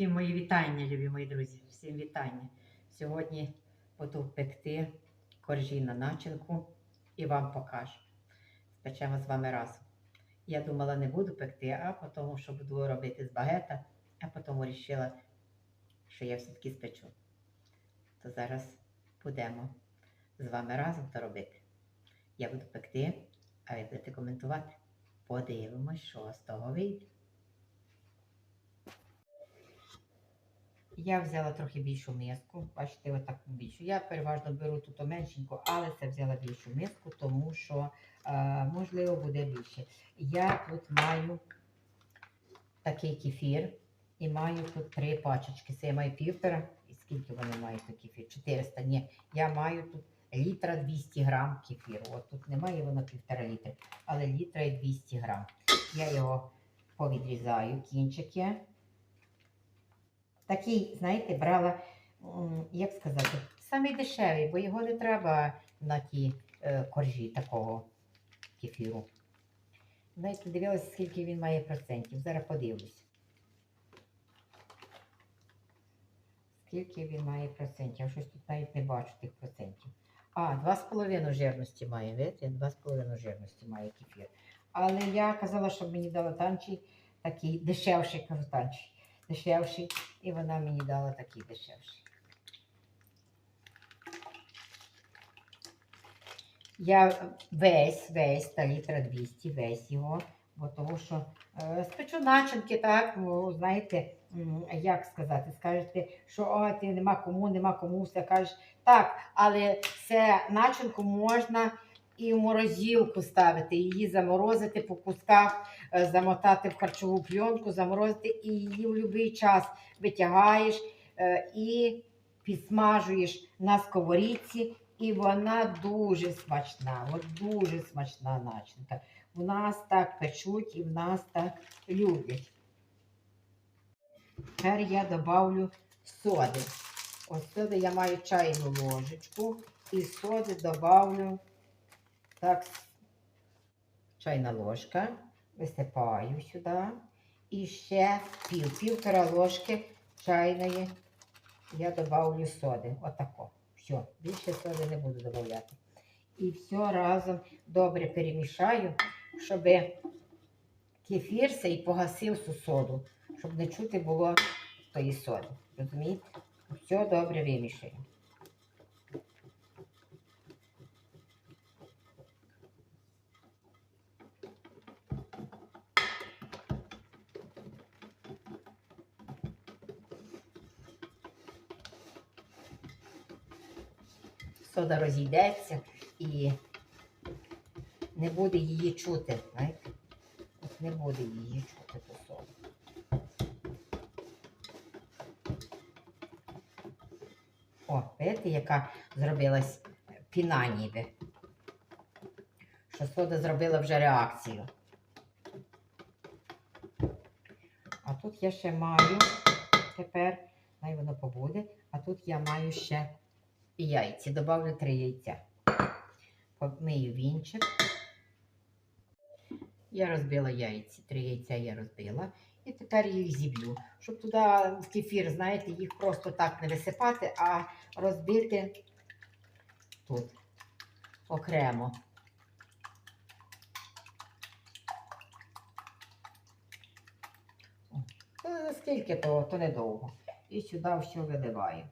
Всім мої вітання, любі мої друзі. Всім вітання. Сьогодні буду пекти коржі на начинку і вам покажу. Спечемо з вами разом. Я думала, не буду пекти, а потім, що буду робити з багета, а потім вирішила, що я все-таки спечу. То зараз будемо з вами разом то робити. Я буду пекти, а ви будете коментувати. Подивимось, що з того вийде. Я взяла трохи більшу миску. Бачите, отаку більшу. Я переважно беру тут меншеньку, але це взяла більшу миску, тому що, е, можливо, буде більше. Я тут маю такий кефір і маю тут три пачечки. Це я маю півтора. І скільки вони мають тут кефір? 400. Ні, я маю тут літра 200 грам кефіру. От тут немає воно півтора літра, але літра і 200 грам. Я його повідрізаю кінчики. Такий, знаєте, брала, як сказати, самий дешевий, бо його не треба на ті е, коржі такого кефіру. Знаєте, дивилася, скільки він має процентів. Зараз подивлюсь. Скільки він має процентів? Я Щось тут навіть не бачу тих процентів. А, 2,5 жирності має, видите? 2,5 жирності має кефір. Але я казала, щоб мені дала танчий такий дешевший, кажу танчий, дешевший. І вона мені дала такий дешевший. Я весь, весь, та літра 200, весь його, бо того, що е, спечу начинки, так, ну, знаєте, як сказати, скажете, що о, ти нема кому, нема кому, все кажеш. Так, але це начинку можна і в морозилку ставити, її заморозити по кусках, е, замотати в харчову пленку, заморозити і її в будь-який час витягаєш е, і підсмажуєш на сковорідці, і вона дуже смачна, от дуже смачна начинка. В нас так печуть і в нас так люблять. Тепер я добавлю соди. Ось соди я маю чайну ложечку і соди добавлю так, чайна ложка. Висипаю сюди. І ще пів, півтора ложки чайної я добавлю соди. Отако. Все, більше соди не буду додавати. І все разом добре перемішаю, щоб кефір цей погасив цю соду, щоб не чути було тої соди. Розумієте? Все добре вимішаю. Сода розійдеться і не буде її чути. Знаєте? От Не буде її чути ту соду. О, бачите, яка зробилась піна ніби. Що сода зробила вже реакцію. А тут я ще маю тепер, най воно побуде, а тут я маю ще і яйця. Добавлю три яйця. Помию вінчик. Я розбила яйця. Три яйця я розбила. І тепер їх зіб'ю. Щоб туди в кефір, знаєте, їх просто так не висипати, а розбити тут окремо. О, Скільки то, то недовго. І сюди все виливаю.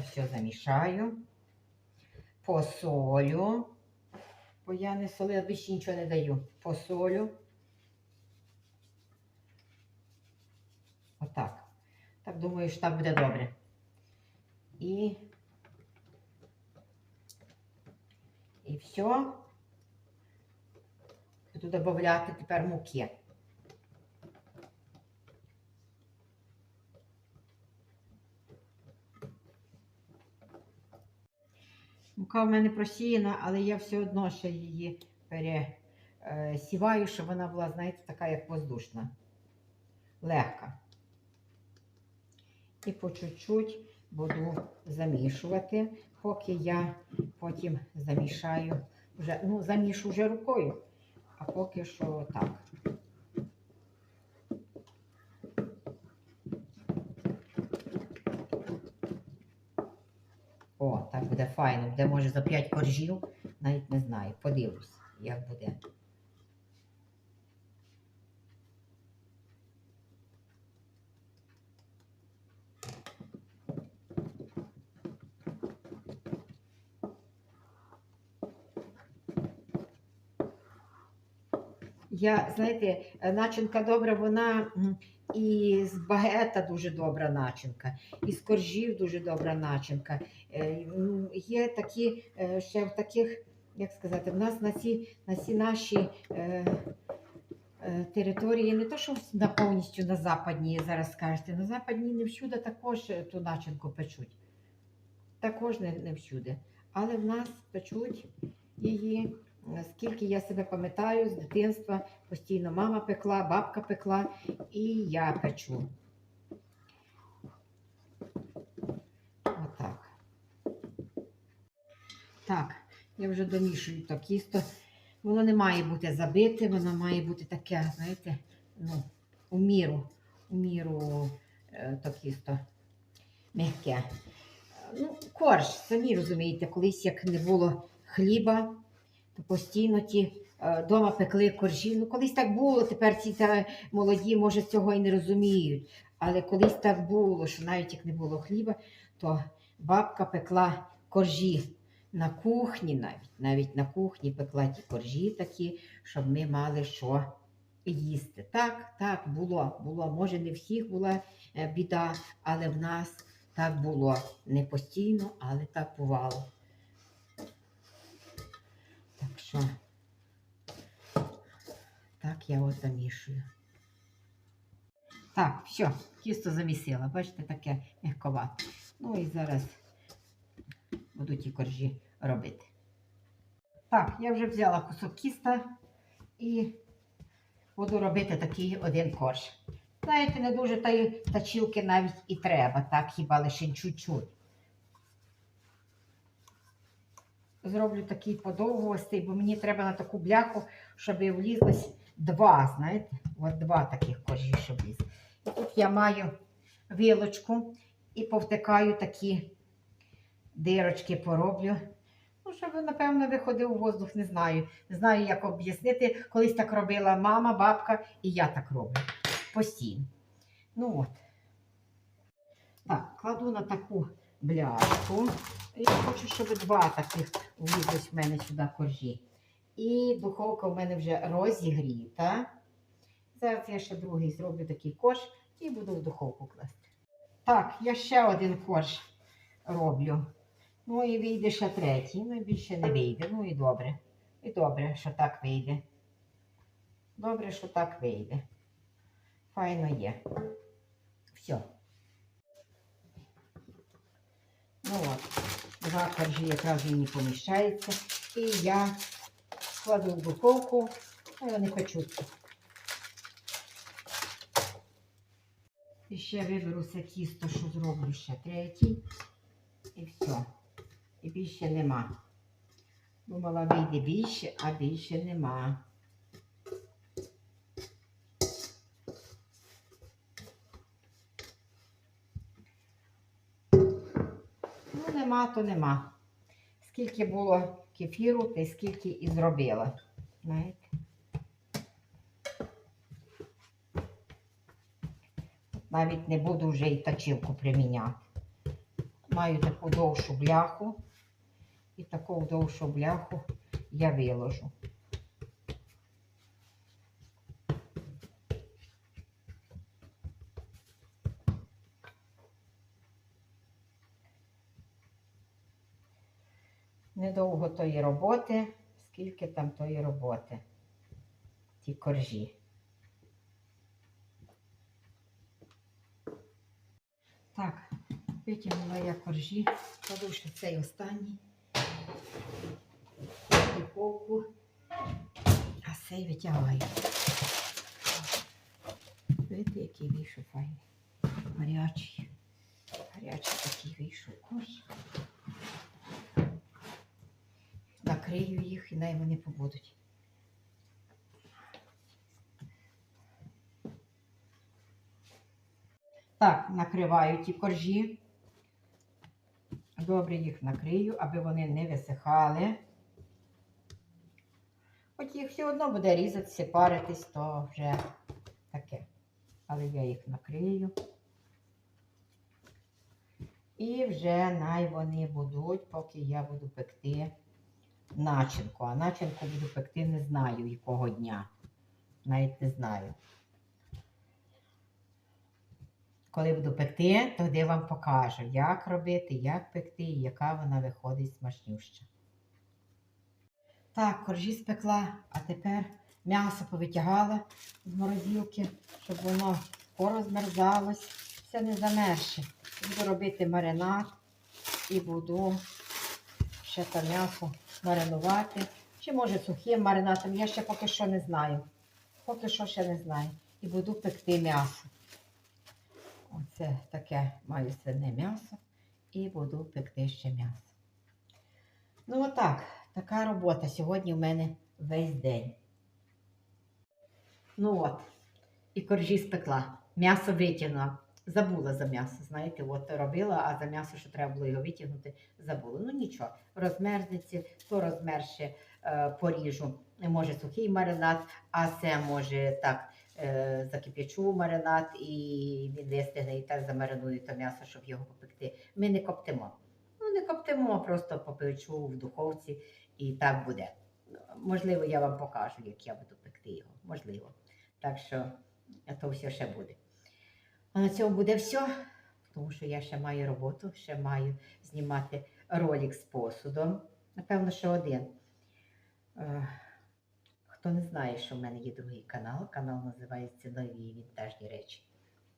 Все замішаю, посолю, бо я не солила, більше нічого не даю. Посолю. Отак. Так думаю, що так буде добре. І, і все. Буду додати тепер муки. Мука в мене просіяна, але я все одно ще її пересіваю, щоб вона була, знаєте, така, як воздушна. Легка. І по чуть-чуть буду замішувати, поки я потім замішаю вже, ну, замішу вже рукою, а поки що так. О, так буде файно, буде може за 5 коржів, навіть не знаю. Подивлюсь, як буде. Я, знаєте, начинка добра, вона і з багета дуже добра начинка, і з коржів дуже добра начинка. Е, Є такі, е, ще в таких, як сказати, в нас на ці, на ці наші е, території, не то, що на повністю на западній, зараз скажете, на западній не всюди також ту начинку печуть. Також не, не всюди. Але в нас печуть її. Е, Скільки я себе пам'ятаю з дитинства, постійно мама пекла, бабка пекла, і я печу. Отак. Так, я вже домішую то кісто. Воно не має бути забите, воно має бути таке, знаєте, ну, у міру, у міру е, то кісто м'яке. Ну, корж, самі розумієте, колись як не було хліба, постійно ті е, дома пекли коржі. Ну, колись так було, тепер ці та, молоді, може, цього і не розуміють. Але колись так було, що навіть як не було хліба, то бабка пекла коржі на кухні, навіть навіть на кухні пекла ті коржі такі, щоб ми мали що їсти. Так, так, було, було. Може, не всіх була е, біда, але в нас так було. Не постійно, але так бувало. Так що, так я от замішую. Так, все, тісто замісила. Бачите, таке м'яковате. Ну і зараз буду ті коржі робити. Так, я вже взяла кусок кіста і буду робити такий один корж. Знаєте, не дуже та тачілки навіть і треба, так, хіба лише чуть-чуть. Зроблю такий подовгостий, бо мені треба на таку бляху, щоб влізлось два, знаєте, от два таких коржі, щоб вліз. І тут я маю вилочку і повтикаю такі дирочки пороблю. Ну, щоб, напевно, виходив у воздух, не знаю. Не знаю, як об'яснити. Колись так робила мама, бабка, і я так роблю. Постійно. Ну от. Так, кладу на таку бляшку. Я хочу, щоб два таких влізлось в мене сюди коржі. І духовка в мене вже розігріта. Зараз я ще другий зроблю такий корж і буду в духовку класти. Так, я ще один корж роблю. Ну і вийде ще третій, ну і більше не вийде. Ну і добре. І добре, що так вийде. Добре, що так вийде. Файно є. Все. Ну от, два коржі якраз мені поміщається. І я кладу в духовку, а вони печуться. І ще виберу це тісто, що зроблю ще третій. І все. І більше нема. Думала, вийде більше, а більше нема. Нема, то нема. Скільки було кефіру, ти скільки і зробила. Знаєте? Навіть не буду вже і тачівку приміняти. Маю таку довшу бляху. І таку довшу бляху я виложу. Недовго тої роботи, скільки там тої роботи, ті коржі. Так, витягнула я коржі, кладу ще цей останній духовку, а цей витягаю. Видите, який вийшов файний. Гарячий. Гарячий такий вийшов корж. Накрию їх і най вони побудуть. Так, накриваю ті коржі. Добре їх накрию, аби вони не висихали. Хоч їх все одно буде різатися, паритись, то вже таке. Але я їх накрию. І вже най вони будуть, поки я буду пекти начинку. А начинку буду пекти не знаю якого дня. Навіть не знаю. Коли буду пекти, тоді вам покажу, як робити, як пекти і яка вона виходить смачнюща. Так, коржі спекла, а тепер м'ясо повитягала з морозилки, щоб воно порозмерзалось. Все не замерше. Буду робити маринад і буду ще те м'ясо маринувати. Чи може сухим маринадом, я ще поки що не знаю. Поки що ще не знаю. І буду пекти м'ясо. Оце таке маю свине м'ясо і буду пекти ще м'ясо. Ну отак, така робота сьогодні в мене весь день. Ну от, і коржі спекла. М'ясо витягнула. Забула за м'ясо, знаєте, от робила, а за м'ясо, що треба було його витягнути, забула. Ну нічого, розмерзнеться, то розмерше е, поріжу. Може сухий маринад, а це може так е, закип'ячу маринад і він вистигне і так замариную то м'ясо, щоб його попекти. Ми не коптимо. Ну, не коптимо, просто попечу в духовці і так буде. Можливо, я вам покажу, як я буду пекти його. Можливо. Так що то все ще буде. А на цьому буде все, тому що я ще маю роботу, ще маю знімати ролик з посудом. Напевно, що один. Е, Хто не знає, що в мене є другий канал, канал називається Нові вінтажні речі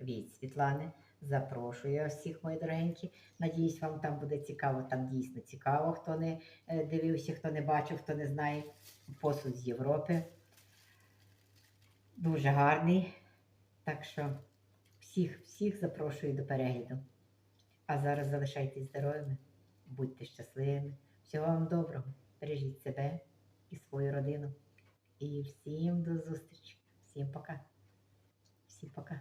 від Світлани. Запрошую всіх, мої дорогенькі. Надіюсь, вам там буде цікаво. Там дійсно цікаво, хто не е, дивився, хто не бачив, хто не знає. Посуд з Європи. Дуже гарний. Так що Всіх, всіх запрошую до перегляду. А зараз залишайтесь здоровими, будьте щасливими. Всього вам доброго. Бережіть себе і свою родину. І всім до зустрічі. Всім пока. Всім пока.